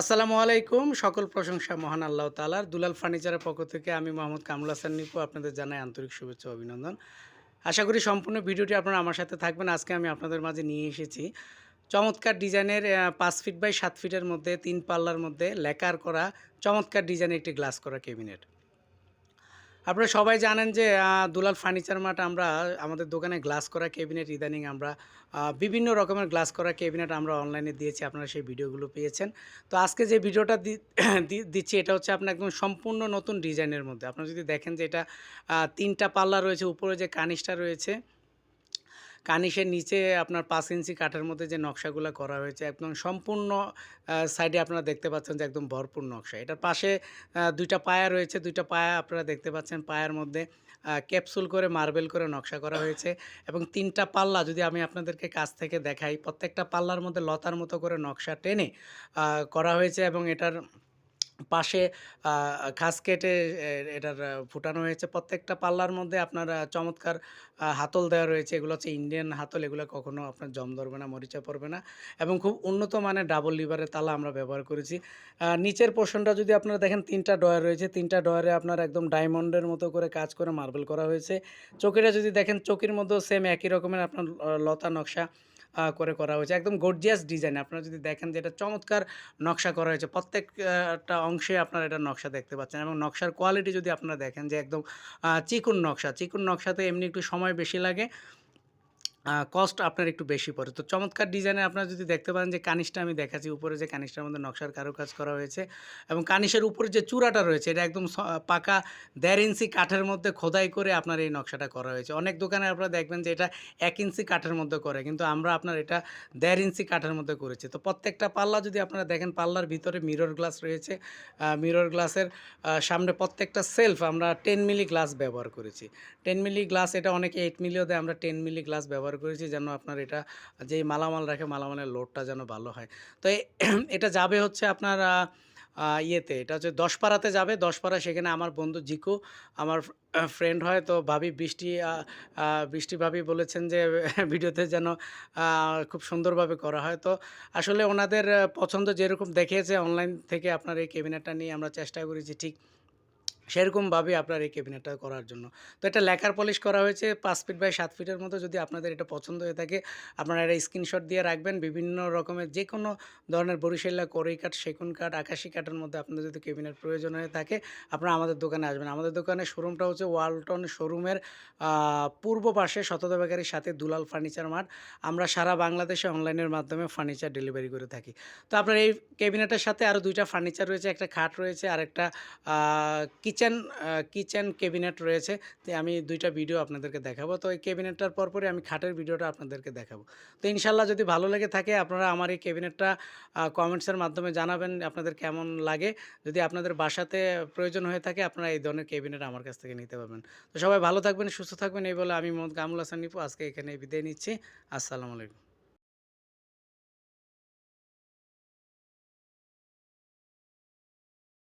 আসসালামু আলাইকুম, সকল প্রশংসা মহান আল্লাহ তালার দুলাল ফার্নিচারের পক্ষ থেকে আমি মোহাম্মদ কামরুল হাসান নিপু, আপনাদের জানাই আন্তরিক শুভেচ্ছা অভিনন্দন। আশা করি সম্পূর্ণ ভিডিওটি আপনারা আমার সাথে থাকবেন। আজকে আমি আপনাদের মাঝে নিয়ে এসেছি চমৎকার ডিজাইনের পাঁচ ফিট বাই সাত ফিটের মধ্যে, তিন পাল্লার মধ্যে লেকার করা চমৎকার ডিজাইনের একটি গ্লাস করা ক্যাবিনেট। আপনারা সবাই জানেন যে দুলাল ফার্নিচার মার্ট আমরা, আমাদের দোকানে গ্লাস করা ক্যাবিনেট, ইদানিং আমরা বিভিন্ন রকমের গ্লাস করা ক্যাবিনেট আমরা অনলাইনে দিয়েছি, আপনারা সেই ভিডিওগুলো পেয়েছেন। তো আজকে যে ভিডিওটা দিচ্ছি, এটা হচ্ছে আপনার একদম সম্পূর্ণ নতুন ডিজাইনের মধ্যে। আপনারা যদি দেখেন যে এটা তিনটা পাল্লা রয়েছে, উপরে যে কানিসটা রয়েছে কানিসের নিচে আপনার পাঁচ ইঞ্চি কাঠের মধ্যে যে নকশাগুলো করা হয়েছে, একদম সম্পূর্ণ সাইডে আপনারা দেখতে পাচ্ছেন যে একদম ভরপুর নকশা। এটার পাশে দুইটা পায়া রয়েছে। দুইটা পায়া আপনারা দেখতে পাচ্ছেন। পায়ার মধ্যে ক্যাপসুল করে, মার্বেল করে নকশা করা হয়েছে এবং তিনটা পাল্লা যদি আমি আপনাদেরকে কাছ থেকে দেখাই, প্রত্যেকটা পাল্লার মধ্যে লতার মতো করে নকশা টেনে করা হয়েছে এবং এটার পাশে খাস কেটে এটার ফুটানো হয়েছে প্রত্যেকটা পাল্লার মধ্যে আপনার চমৎকার হাতল দেওয়া রয়েছে। এগুলো হচ্ছে ইন্ডিয়ান হাতল, এগুলো কখনো আপনার জম ধরবে না, মরিচা পড়বে না এবং খুব উন্নত মানের ডাবল লিভারের তালা আমরা ব্যবহার করেছি। নিচের পোর্শনটা যদি আপনারা দেখেন, তিনটা ডয়ার রয়েছে। তিনটা ডয়ারে আপনার একদম ডায়মন্ডের মতো করে কাজ করে মার্বেল করা হয়েছে। চোখেটা যদি দেখেন চোখের মধ্যেও সেম একই রকমের আপনার লতা নকশা। করে করা হয়েছে। একদম গর্জিয়াস ডিজাইন আপনারা যদি দেখেন যে এটা চমৎকার নকশা করা হয়েছে, প্রত্যেকটা অংশে আপনারা এটা নকশা দেখতে পাচ্ছেন এবং নকশার কোয়ালিটি যদি আপনারা দেখেন যে একদম চিকুন নকশা, চিকুন নকশাতে এমনি একটু সময় বেশি লাগে। কস্ট আপনার একটু বেশি পড়ে। তো চমৎকার ডিজাইনে আপনারা যদি দেখতে পারেন যে কানিসটা আমি দেখাচ্ছি, উপরে যে কানিসটার মধ্যে নকশার কারুকাজ করা হয়েছে এবং কানিসের উপরে যে চূড়াটা রয়েছে, এটা একদম পাকা দেড় ইঞ্চি কাঠের মধ্যে খোদাই করে আপনার এই নকশাটা করা হয়েছে। অনেক দোকানে আপনারা দেখবেন যে এটা এক ইঞ্চি কাঠের মধ্যে করে, কিন্তু আমরা আপনার এটা দেড় ইঞ্চি কাঠের মধ্যে করেছি। তো প্রত্যেকটা পাল্লা যদি আপনারা দেখেন, পাল্লার ভিতরে মিরর গ্লাস রয়েছে মিরর গ্লাসের সামনে প্রত্যেকটা সেলফ আমরা টেন মিলি গ্লাস ব্যবহার করেছি। টেন মিলি গ্লাস এটা অনেকে এইট মিলিও দেয়, আমরা টেন মিলি গ্লাস ব্যবহার করেছি যেন আপনার এটা যেই মালামাল রাখে, মালামালের লোডটা যেন ভালো হয়। তো এটা যাবে হচ্ছে আপনার ইয়েতে। এটা হচ্ছে দশপাড়াতে যাবে। দশপাড়া সেখানে আমার বন্ধু জিকু, আমার ফ্রেন্ড হয়। তো ভাবি বৃষ্টি বৃষ্টি ভাবি বলেছেন যে, ভিডিওতে যেন খুব সুন্দরভাবে করা হয়। তো আসলে ওনাদের পছন্দ যেরকম দেখিয়েছে অনলাইন থেকে আপনার এই ক্যাবিনেটটা নিয়ে আমরা চেষ্টা করেছি। ঠিক সেরকমভাবে আপনার এই ক্যাবিনেটটা করার জন্য। তো এটা লেখার পলিশ করা হয়েছে, পাঁচ ফিট বাই সাত ফিটের মতো যদি আপনাদের এটা পছন্দ হয়ে থাকে, আপনারা এটা স্ক্রিনশট দিয়ে রাখবেন। বিভিন্ন রকমের যে কোনো ধরনের বরিশাল্লা করই কাঠ সেগুন কাঠ আকাশি কাঠের মধ্যে আপনাদের যদি ক্যাবিনেট প্রয়োজন হয়ে থাকে, আপনারা আমাদের দোকানে আসবেন। আমাদের দোকানের শোরুমটা হচ্ছে ওয়ালটন শোরুমের পূর্ব পাশে শতদা বেকারির সাথে দুলাল ফার্নিচার মার্ট আমরা সারা বাংলাদেশে অনলাইনের মাধ্যমে ফার্নিচার ডেলিভারি করে থাকি। তো আপনার এই ক্যাবিনেটের সাথে আরও দুইটা ফার্নিচার রয়েছে, একটা খাট রয়েছে আর একটা কিচেন কিচেন ক্যাবিনেট রয়েছে। তো আমি দুইটা ভিডিও আপনাদেরকে দেখাবো। তো এই ক্যাবিনেটটার পরপরই আমি খাটের ভিডিওটা আপনাদেরকে দেখাবো। তো ইনশাল্লাহ যদি ভালো লেগে থাকে, আপনারা আমার এই ক্যাবিনেটটা কমেন্টসের মাধ্যমে জানাবেন আপনাদের কেমন লাগে। যদি আপনাদের বাসাতে প্রয়োজন হয়ে থাকে, আপনারা এই ধরনের ক্যাবিনেট আমার কাছ থেকে নিতে পারবেন। তো সবাই ভালো থাকবেন, সুস্থ থাকবেন, এই বলে আমি মোহাম্মদ কামুল হাসান নিপু। আজকে এখানে বিদায় নিচ্ছি। আসসালামু আলাইকুম।